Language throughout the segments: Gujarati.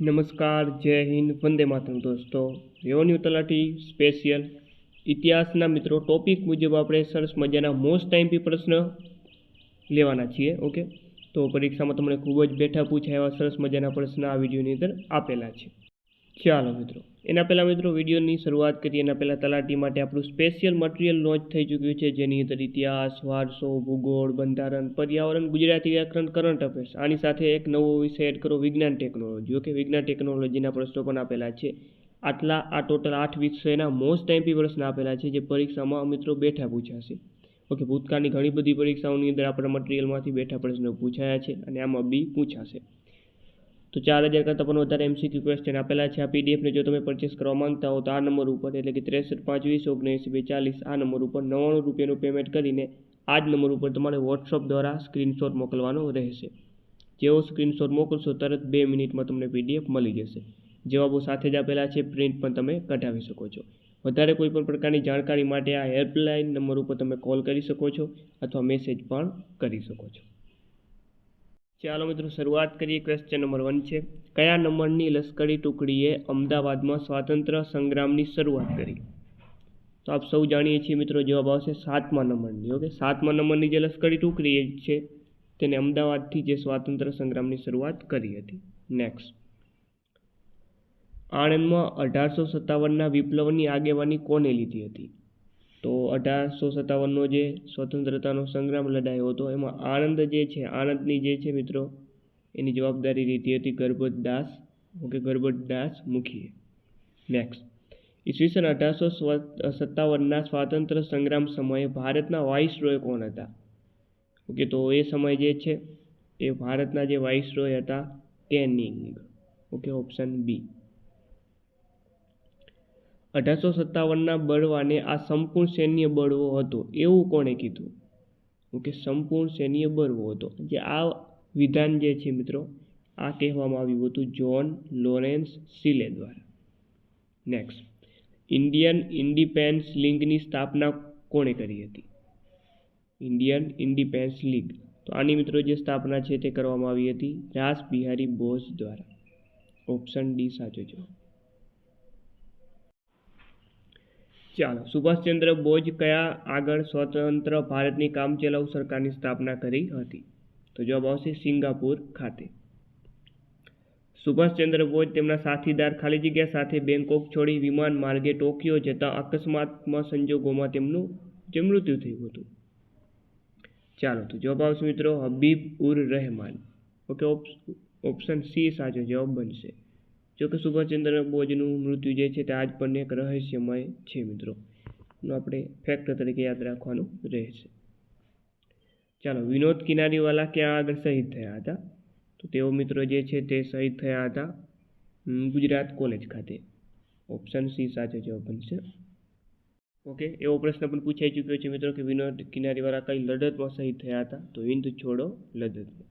નમસ્કાર, જય હિન્દ, વંદે માતરમ દોસ્તો. રેવન્યુ તલાટી સ્પેશિયલ. ઇતિહાસના મિત્રો, ટોપિક મુજબ આપણે સરસ મજાના મોસ્ટ ટાઈમથી પ્રશ્ન લેવાના છીએ, ઓકે? તો પરીક્ષામાં તમને ખૂબ જ બેઠા પૂછાય એવા સરસ મજાના પ્રશ્ન આ વિડીયોની અંદર આપેલા છે. ચાલો મિત્રો. એના પહેલાં મિત્રો વિડીયોની શરૂઆત કરીએ. એના પહેલાં તલાટી માટે આપણું સ્પેશિયલ મટીરિયલ લોન્ચ થઈ ચૂક્યું છે. જેની અંદર ઇતિહાસ, વારસો, ભૂગોળ, બંધારણ, પર્યાવરણ, ગુજરાતી વ્યાકરણ કરંટ અફેર્સ આની સાથે એક નવો વિષય એડ કરો, વિજ્ઞાન ટેકનોલોજી ઓકે વિજ્ઞાન ટેકનોલોજીના પ્રશ્નો પણ આપેલા છે. આટલા, આ ટોટલ આઠ વિષયના મોસ્ટ ટાઈમથી પ્રશ્ન આપેલા છે, જે પરીક્ષામાં મિત્રો બેઠા પૂછાશે ઓકે ભૂતકાળની ઘણી બધી પરીક્ષાઓની અંદર આપણા મટીરિયલમાંથી બેઠા પ્રશ્નો પૂછાયા છે અને આમાં બી પૂછાશે. તો ચાર હજાર કરતાં પણ વધારે એમસીક્યુ ક્વેશ્ચન આપેલા છે. આ પીડીએફને જો તમે પરચેસ કરવા માંગતા હો તો આ નંબર ઉપર એટલે કે ત્રેસઠ પાંચ વીસ ઓગણએંસી બે ચાલીસ આ નંબર ઉપર નવ્વાણું રૂપિયાનું પેમેન્ટ કરીને આ જ નંબર ઉપર તમારે વોટ્સઅપ દ્વારા સ્ક્રીનશોટ મોકલવાનો રહેશે. જેવો સ્ક્રીનશોટ મોકલશો તરત બે મિનિટમાં તમને પીડીએફ મળી જશે. જવાબો સાથે જ આપેલા છે. પ્રિન્ટ પણ તમે કઢાવી શકો છો. વધારે કોઈ પણ પ્રકારની જાણકારી માટે આ હેલ્પલાઇન નંબર ઉપર તમે કોલ કરી શકો છો અથવા મેસેજ પણ કરી શકો છો. ચાલો મિત્રો શરૂઆત કરીએ ક્વેશ્ચન નંબર વન છે. કયા નંબરની લશ્કરી ટુકડીએ અમદાવાદમાં સ્વાતંત્ર્ય સંગ્રામની શરૂઆત કરી? તો આપ સૌ જાણીએ છીએ મિત્રો જવાબ આવશે સાતમા નંબરની ઓકે સાતમા નંબરની જે લશ્કરી ટુકડી છે, તેને અમદાવાદથી જે સ્વાતંત્ર્ય સંગ્રામની શરૂઆત કરી હતી. નેક્સ્ટ આણંદમાં અઢારસો સત્તાવનના વિપ્લવની આગેવાની કોને લીધી હતી? તો અઢારસો સત્તાવનનો જે સ્વતંત્રતાનો સંગ્રામ લડાયો હતો, એમાં આણંદ જે છે આણંદની જે છે મિત્રો, એની જવાબદારી લીધી હતી ગરબતદાસ ઓકે ગરબતદાસ મુખીએ. નેક્સ્ટ ઈસવીસન અઢારસો સત્તાવનના સ્વાતંત્ર્ય સંગ્રામ સમયે ભારતના વાઇસરોય કોણ હતા? ઓકે, તો એ સમય જે છે, એ ભારતના જે વાઇસરોય હતા, કેનિંગ. Okay, option B. અઢારસો સત્તાવનના બળવાને આ સંપૂર્ણ સૈન્ય બળવો હતો. એવું કોણે કીધું? ઓકે, સંપૂર્ણ સૈન્ય બળવો હતો. જે આ વિધાન જે છે મિત્રો, આ કહેવામાં આવ્યું હતું જ્હોન લોરેન્સ સિલે દ્વારા. નેક્સ્ટ ઇન્ડિયન ઇન્ડિપેન્ડન્સ લીગની સ્થાપના કોણે કરી હતી? ઇન્ડિયન ઇન્ડિપેન્ડન્સ લીગ તો આની મિત્રો જે સ્થાપના છે તે કરવામાં આવી હતી રાસ બિહારી બોઝ દ્વારા. ઓપ્શન ડી સાચો જવાબ. ચાલો, સુભાષચંદ્ર બોઝ કયા આગળ સ્વતંત્ર ભારતની કામચલાઉ સરકારની સ્થાપના કરી હતી? તો જવાબ આવશે સિંગાપુર ખાતે. સુભાષચંદ્ર બોઝ તેમના સાથીદાર ખાલી જગ્યા સાથે બેંકોક છોડી વિમાન માર્ગે ટોક્યો જતા અકસ્માતમાં સંજોગોમાં તેમનું જે મૃત્યુ થયું હતું. ચાલો, તો જવાબ આવશે મિત્રો Habib Ur Rehman. Okay option C સાચો જવાબ બનશે. જો કે સુભાષચંદ્ર બોઝનું મૃત્યુ જે છે તે આજ પણ એક રહસ્યમય છે મિત્રો. આપણે ફેક્ટ તરીકે યાદ રાખવાનું રહેશે. ચાલો, વિનોદ કિનારીવાલા ક્યાં આગળ શહીદ થયા હતા? તો તેઓ મિત્રો જે છે તે શહીદ થયા હતા ગુજરાત કોલેજ ખાતે. ઓપ્શન સી સાચો જવાબ બનશે. ઓકે, એવો પ્રશ્ન પણ પૂછાઈ ચૂક્યો છે મિત્રો કે વિનોદ કિનારીવાળા કઈ લડતમાં શહીદ થયા હતા? તો હિન્દ છોડો લડતમાં.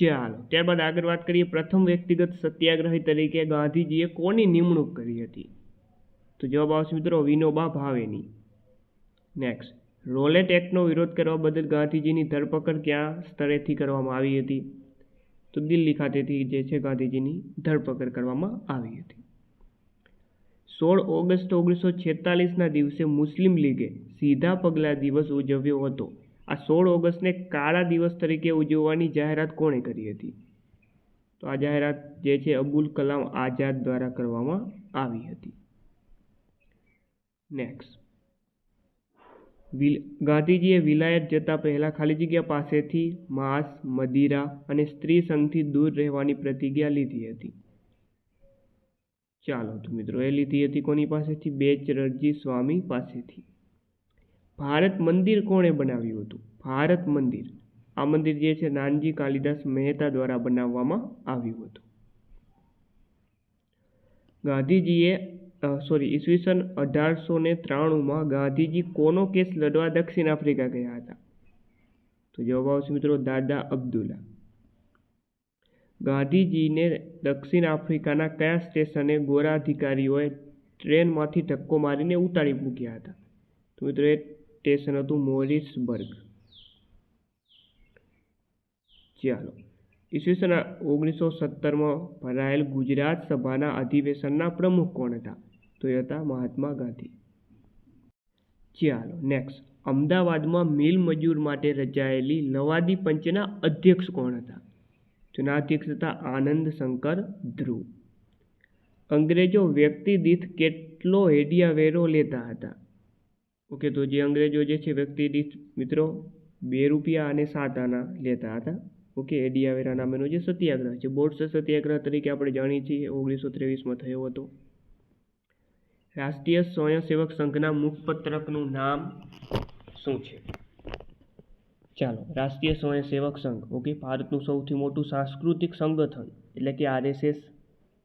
ચાલો, ત્યારબાદ આગળ વાત કરીએ પ્રથમ વ્યક્તિગત સત્યાગ્રહી તરીકે ગાંધીજીએ કોની નિમણૂક કરી હતી? તો જવાબ આવશે મિત્રો વિનોબા ભાવેની. નેક્સ્ટ રોલેટ એક્ટનો વિરોધ કરવા બદલ ગાંધીજીની ધરપકડ ક્યાં સ્તરેથી કરવામાં આવી હતી? તો દિલ્હી ખાતેથી જે છે ગાંધીજીની ધરપકડ કરવામાં આવી હતી. સોળ ઓગસ્ટ ઓગણીસો છેતાલીસના દિવસે મુસ્લિમ લીગે સીધા પગલા દિવસ ઉજવ્યો હતો. આ સોળ ઓગસ્ટને કાળા દિવસ તરીકે ઉજવવાની જાહેરાત કોણે કરી હતી? તો આ જાહેરાત જે છે અબુલ કલામ આઝાદ દ્વારા કરવામાં આવી હતી. નેક્સ્ટ ગાંધીજીએ વિલાયત જતા પહેલાં ખાલી જગ્યા પાસેથી માંસ, મદિરા અને સ્ત્રી સંઘથી દૂર રહેવાની પ્રતિજ્ઞા લીધી હતી. ચાલો તો મિત્રો, એ લીધી હતી કોની પાસેથી? બેચરજી સ્વામી પાસેથી. ભારત મંદિર કોણે બનાવ્યું હતું? ભારત મંદિર. આ મંદિર જે છે, નાનજી કાલિદાસ મહેતા દ્વારા બનાવવામાં આવ્યું હતું. ગાંધીજીએ સોરી ઈસવીસન અઢારસો ને ત્રાણુંમાં ગાંધીજી કોનો કેસ લડવા દક્ષિણ આફ્રિકા ગયા હતા? તો જવાબ આવશે મિત્રો દાદા અબ્દુલ્લા. ગાંધીજીને દક્ષિણ આફ્રિકાના કયા સ્ટેશને ગોરા અધિકારીઓએ ટ્રેનમાંથી ધક્કો મારીને ઉતારી મૂક્યા હતા? તો મિત્રો એ સ્ટેશન હતું મોરિસબર્ગ. ચાલો, ઈસવીસન ઓગણીસો સત્તરમાં ભરાયેલ ગુજરાત સભાના અધિવેશનના પ્રમુખ કોણ હતા? તો એ હતા મહાત્મા ગાંધી. ચાલો નેક્સ્ટ અમદાવાદમાં મિલ મજૂર માટે રચાયેલી લવાદી પંચના અધ્યક્ષ કોણ હતા? તેના અધ્યક્ષ હતા આનંદ શંકર ધ્રુવ. અંગ્રેજો વ્યક્તિ દીઠ કેટલો હેડિયા વેરો લેતા હતા? ઓકે, તો જે અંગ્રેજો જે છે વ્યક્તિ દીઠ મિત્રો બે રૂપિયા અને સાત આના લેતા હતા. ઓકે, એડિયાવેરા નામેનો જે સત્યાગ્રહ છે, બોર્ડસ સત્યાગ્રહ તરીકે આપણે જાણીએ છીએ, ઓગણીસો ત્રેવીસમાં થયો હતો. રાષ્ટ્રીય સ્વયંસેવક સંઘના મુખપત્રકનું નામ શું છે? ચાલો, રાષ્ટ્રીય સ્વયંસેવક સંઘ, ઓકે, ભારતનું સૌથી મોટું સાંસ્કૃતિક સંગઠન, એટલે કે આરએસએસ,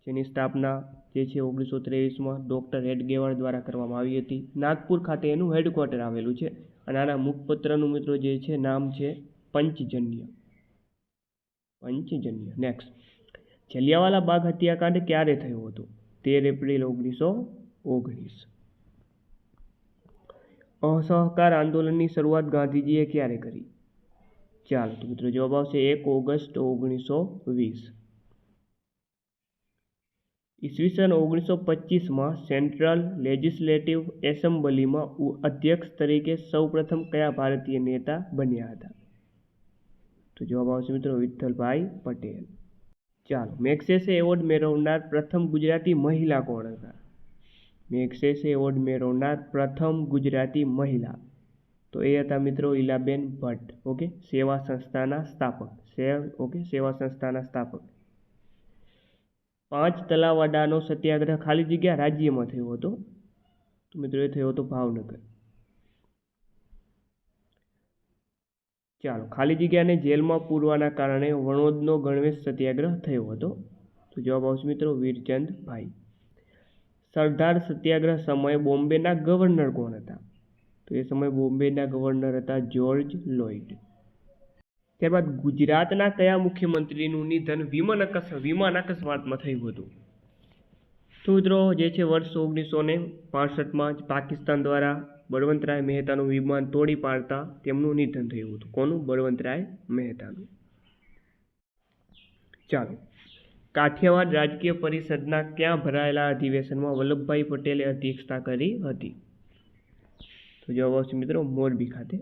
જેની સ્થાપના જે છે ઓગણીસો ત્રેવીસમાં ડૉક્ટર હેડગેવાર દ્વારા કરવામાં આવી હતી. નાગપુર ખાતે એનું હેડક્વાર્ટર આવેલું છે અને આના મુખપત્રનું મિત્રો જે છે નામ છે પંચજન્ય. પંચજન્ય. નેક્સ્ટ જલિયાવાલા બાગ હત્યાકાંડ ક્યારે થયો હતો? તેર એપ્રિલ ઓગણીસો ઓગણીસ. અસહકાર આંદોલનની શરૂઆત ગાંધીજીએ ક્યારે કરી? ચાલો તો મિત્રો જવાબ આવશે એક ઓગસ્ટ ઓગણીસો વીસ. ઈસવીસન ઓગણીસો પચીસમાં સેન્ટ્રલ લેજિસ્લેટિવ એસેમ્બલીમાં અધ્યક્ષ તરીકે સૌપ્રથમ કયા ભારતીય નેતા બન્યા હતા? તો જવાબ આવશે મિત્રો વિઠ્ઠલભાઈ પટેલ. ચાલો મેક્સેસે એવોર્ડ મેળવનાર પ્રથમ ગુજરાતી મહિલા કોણ હતા? મેક્સેસે એવોર્ડ મેળવનાર પ્રથમ ગુજરાતી મહિલા. તો એ હતા મિત્રો ઈલાબેન ભટ્ટ, ઓકે? સેવા સંસ્થાના સ્થાપક. સેવ, ઓકે? સેવા સંસ્થાના સ્થાપક. પાંચ તલાવાડાનો સત્યાગ્રહ ખાલી જગ્યા રાજ્યમાં થયો હતો. તો મિત્રો, એ થયો હતો ભાવનગર. ચાલો, ખાલી જગ્યાને જેલમાં પૂરવાના કારણે વણોદનો ગણવેશ સત્યાગ્રહ થયો હતો. તો જવાબ આવશે મિત્રો, વીરચંદભાઈ. સરદાર સત્યાગ્રહ સમયે બોમ્બેના ગવર્નર કોણ હતા? તો એ સમયે બોમ્બેના ગવર્નર હતા જ્યોર્જ લોઇડ ત્યારબાદ ગુજરાતના કયા મુખ્યમંત્રીનું નિધન વિમાન અકસ વિમાન અકસ્માતમાં થયું હતું? તો મિત્રો, જે છે વર્ષ ઓગણીસો ને પાસઠમાં જ પાકિસ્તાન દ્વારા બળવંતરાય મહેતાનું વિમાન તોડી પાડતા તેમનું નિધન થયું હતું. કોનું? બળવંતરાય મહેતાનું. ચાલો. કાઠિયાવાડ રાજકીય પરિષદના ક્યાં ભરાયેલા અધિવેશનમાં વલ્લભભાઈ પટેલે અધ્યક્ષતા કરી હતી? તો જવાબ આવશે મિત્રો મોરબી ખાતે.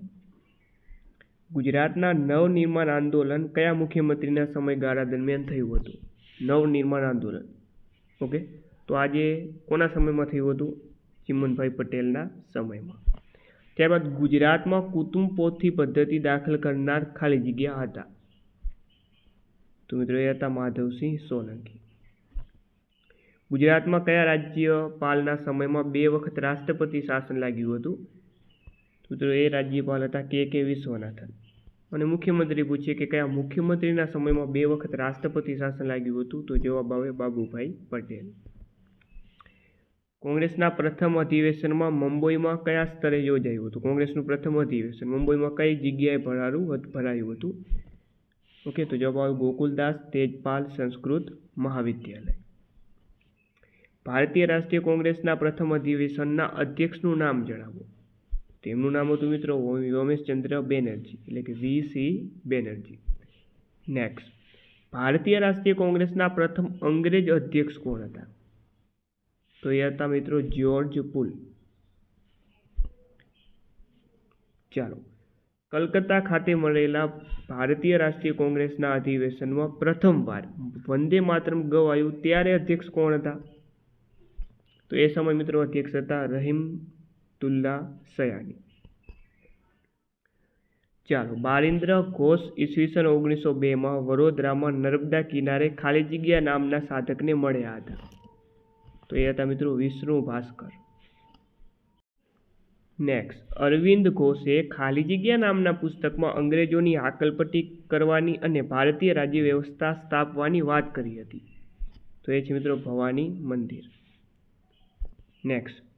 ગુજરાતના નવનિર્માણ આંદોલન કયા મુખ્યમંત્રીના સમયગાળા દરમિયાન થયું હતું? નવનિર્માણ આંદોલન. ઓકે? તો આજે કોના સમયમાં થયું હતું? ચિમનભાઈ પટેલના સમયમાં. ત્યારબાદ ગુજરાતમાં કુટુંબ પોથી પદ્ધતિ દાખલ કરનાર ખાલી જગ્યા હતા. તો મિત્રો, એ હતા માધવસિંહ સોલંકી. ગુજરાતમાં કયા રાજ્યપાલના સમયમાં બે વખત રાષ્ટ્રપતિ શાસન લાગ્યું હતું? તો એ રાજ્યપાલ હતા કે કે વિશ્વનાથન અને મુખ્યમંત્રી પૂછીએ કે કયા મુખ્યમંત્રીના સમયમાં બે વખત રાષ્ટ્રપતિ શાસન લાગ્યું હતું? તો જવાબ આવે બાબુભાઈ પટેલ. કોંગ્રેસના પ્રથમ અધિવેશનમાં મુંબઈમાં કયા સ્તરે યોજાયું હતું? કોંગ્રેસનું પ્રથમ અધિવેશન મુંબઈમાં કઈ જગ્યાએ ભરાયું ભરાયું હતું? ઓકે, તો જવાબ આવે ગોકુલદાસ તેજપાલ સંસ્કૃત મહાવિદ્યાલય. ભારતીય રાષ્ટ્રીય કોંગ્રેસના પ્રથમ અધિવેશનના અધ્યક્ષનું નામ જણાવો. તેમનું નામ હતું મિત્રો વ્યોમેશચંદ્ર બેનર્જી, એટલે કે વી સી બેનર્જી. નેક્સ્ટ ભારતીય રાષ્ટ્રીય કોંગ્રેસના પ્રથમ અંગ્રેજ અધ્યક્ષ કોણ હતા? તો એ હતા મિત્રો જ્યોર્જ પુલ. ચાલો, કલકત્તા ખાતે મળેલા ભારતીય રાષ્ટ્રીય કોંગ્રેસના અધિવેશનમાં પ્રથમવાર વંદે માતરમ ગવાયું ત્યારે અધ્યક્ષ કોણ હતા? તો એ સમય મિત્રો અધ્યક્ષ હતા રહીમતુલ્લા સયાની. ચાલો, બાલિન્દ્ર ઘોષ ઈસવીસન ઓગણીસો બેમાં વડોદરામાં નર્મદા કિનારે ખાલી જગ્યા નામના સાધકને મળ્યા હતા. તો એ હતા મિત્રો વિષ્ણુ ભાસ્કર. નેક્સ્ટ અરવિંદ ઘોષે ખાલી જગ્યા નામના પુસ્તકમાં અંગ્રેજોની આકલપટ્ટી કરવાની અને ભારતીય રાજ્ય વ્યવસ્થા સ્થાપવાની વાત કરી હતી. તો એ છે મિત્રો ભવાની મંદિર. નેક્સ્ટ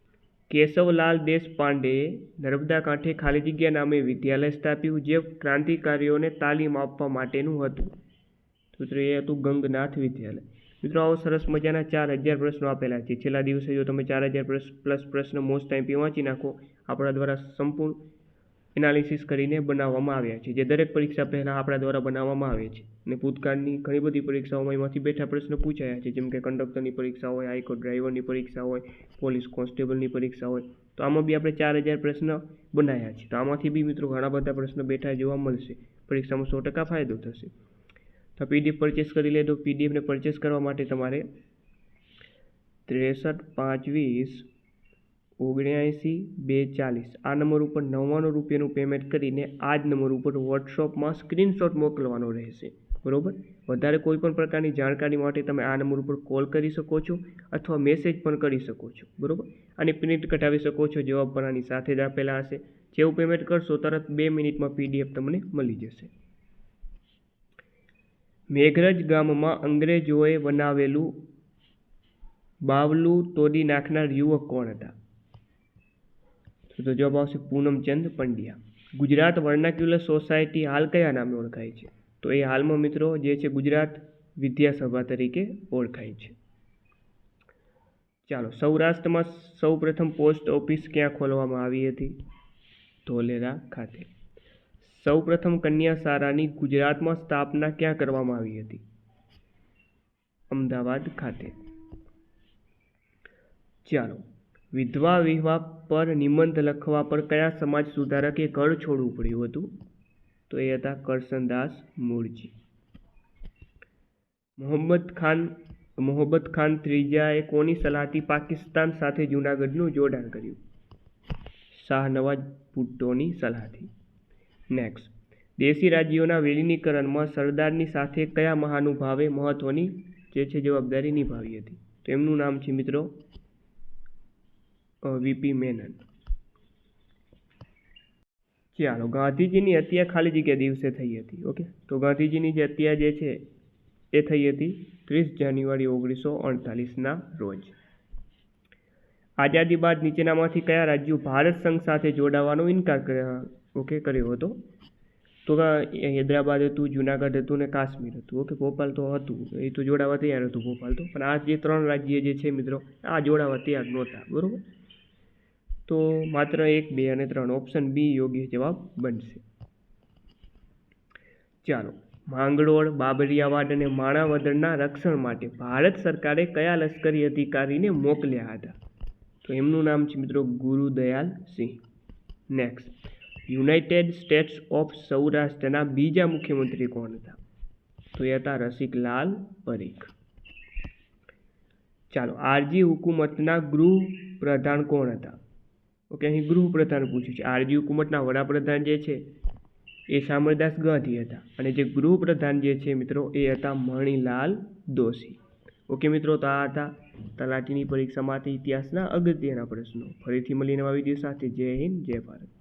કેશવલાલ દેશપાંડેએ નર્મદા કાંઠે ખાલી જગ્યા નામે વિદ્યાલય સ્થાપ્યું જે ક્રાંતિકારીઓને તાલીમ આપવા માટેનું હતું. મિત્રો, એ હતું ગંગનાથ વિદ્યાલય. મિત્રો, આવો સરસ મજાના ચાર હજાર પ્રશ્નો આપેલા છે. છેલ્લા દિવસે જો તમે ચાર હજાર પ્લસ પ્રશ્ન મોસ્ટ ટાઈમ વાંચી નાખો, આપણા દ્વારા સંપૂર્ણ એનાલિસિસ કરીને બનાવવામાં આવ્યા છે, જે દરેક પરીક્ષા પહેલાં આપણા દ્વારા બનાવવામાં આવે છે. અને ભૂતકાળની ઘણી બધી પરીક્ષાઓમાં એમાંથી બેઠા પ્રશ્ન પૂછાયા છે, જેમ કે કંડક્ટરની પરીક્ષા હોય હાઈકોર્ટ ડ્રાઈવરની પરીક્ષા હોય, પોલીસ કોન્સ્ટેબલની પરીક્ષા હોય. તો આમાં બી આપણે ચાર હજાર પ્રશ્ન બનાવ્યા છે. તો આમાંથી બી મિત્રો ઘણા બધા પ્રશ્નો બેઠા જોવા મળશે. પરીક્ષામાં સો ટકા ફાયદો થશે. તો પીડીએફ પરચેસ કરી લેજો. પીડીએફને પરચેસ કરવા માટે તમારે ત્રેસઠ પાંચ વીસ ઓગણ્યાએંસી બે ચાલીસ આ નંબર ઉપર નવ્વાણું રૂપિયાનું પેમેન્ટ કરીને આ જ નંબર ઉપર વોટ્સઅપમાં સ્ક્રીનશોટ મોકલવાનો રહેશે. બરાબર? વધારે કોઈ પણ પ્રકારની જાણકારી માટે તમે આ નંબર ઉપર કોલ કરી શકો છો અથવા મેસેજ પણ કરી શકો છો. બરાબર? અને પ્રિન્ટ કઢાવી શકો છો. જવાબ પણ આની સાથે જ આપેલા હશે. જેવું પેમેન્ટ કરશો તરત બે મિનિટમાં પીડીએફ તમને મળી જશે. મેઘરજ ગામમાં અંગ્રેજોએ બનાવેલું બાવલું તોડી નાખનાર યુવક કોણ હતા? તો જવાબ આવશે પૂનમચંદ પંડ્યા. ગુજરાત વર્નાક્યુલર સોસાયટી હાલ કયા નામે ઓળખાય છે? તો એ હાલમાં મિત્રો જે છે ગુજરાત વિદ્યાસભા તરીકે ઓળખાય છે. ચાલો, સૌરાષ્ટ્રમાં સૌપ્રથમ પોસ્ટ ઓફિસ ક્યાં ખોલવામાં આવી હતી? ધોલેરા ખાતે. સૌપ્રથમ કન્યા સારાની ગુજરાતમાં સ્થાપના ક્યાં કરવામાં આવી હતી? અમદાવાદ ખાતે. ચાલો વિધવા વિવાહ પર નિબંધ લખવા પર કયા સમાજ સુધારકે ઘર છોડવું પડ્યું હતું? તો એ હતા કરસનદાસ મૂળજી. મોહમ્મદ ખાન મોહબ્બત ખાન ત્રીજાએ કોની સલાહથી પાકિસ્તાન સાથે જૂનાગઢનું જોડાણ કર્યું? શાહનવાજ ભુટ્ટોની સલાહથી. નેક્સ્ટ દેશી રાજ્યોના વિલીનીકરણમાં સરદારની સાથે કયા મહાનુભાવે મહત્વની જે છે જવાબદારી નિભાવી હતી? તો એમનું નામ છે મિત્રો વીપી મેનન. ચાલો, ગાંધીજીની હત્યા ખાલી જગ્યા દિવસે થઈ હતી, ઓકે? તો ગાંધીજીની જે હત્યા જે છે, એ થઈ હતી ત્રીસ જાન્યુઆરી ઓગણીસો અડતાલીસના રોજ. આઝાદી બાદ નીચેનામાંથી કયા રાજ્યો ભારત સંઘ સાથે જોડાવાનો ઇનકાર ઓકે, કર્યો હતો? તો હૈદરાબાદ હતું, જુનાગઢ હતું ને કાશ્મીર હતું, ઓકે? ભોપાલ તો હતું, એ તો જોડાવા તૈયાર હતું ભોપાલ તો. પણ આ જે ત્રણ રાજ્ય જે છે મિત્રો, આ જોડાવા તૈયાર નહોતા, બરાબર? તો માત્ર એક, બે અને ત્રણ ઓપ્શન બી યોગ્ય જવાબ બનશે. ચાલો, માંગરોળ, બાબરિયાવાડ અને માણાવદરના રક્ષણ માટે ભારત સરકારે કયા લશ્કરી અધિકારીને મોકલ્યા હતા? તો એમનું નામ છે મિત્રો Gurdayal Singh. Next United States of સૌરાષ્ટ્રના બીજા મુખ્યમંત્રી કોણ હતા? તો એ હતા રસિકલાલ પરીખ. ચાલો, આરજી હુકુમતના ગૃહ પ્રધાન કોણ હતા? ઓકે, અહીં ગૃહપ્રધાન પૂછ્યું છે આરજી હુકુમતના વડાપ્રધાન જે છે, એ શામળદાસ ગાંધી હતા. અને જે ગૃહપ્રધાન જે છે મિત્રો, એ હતા મણિલાલ દોશી. ઓકે, મિત્રો, તો આ હતા તલાટીની પરીક્ષામાંથી ઇતિહાસના અગત્યના પ્રશ્નો. ફરીથી મળીને આવી દિવસ સાથે. જય હિન્દ, જય ભારત.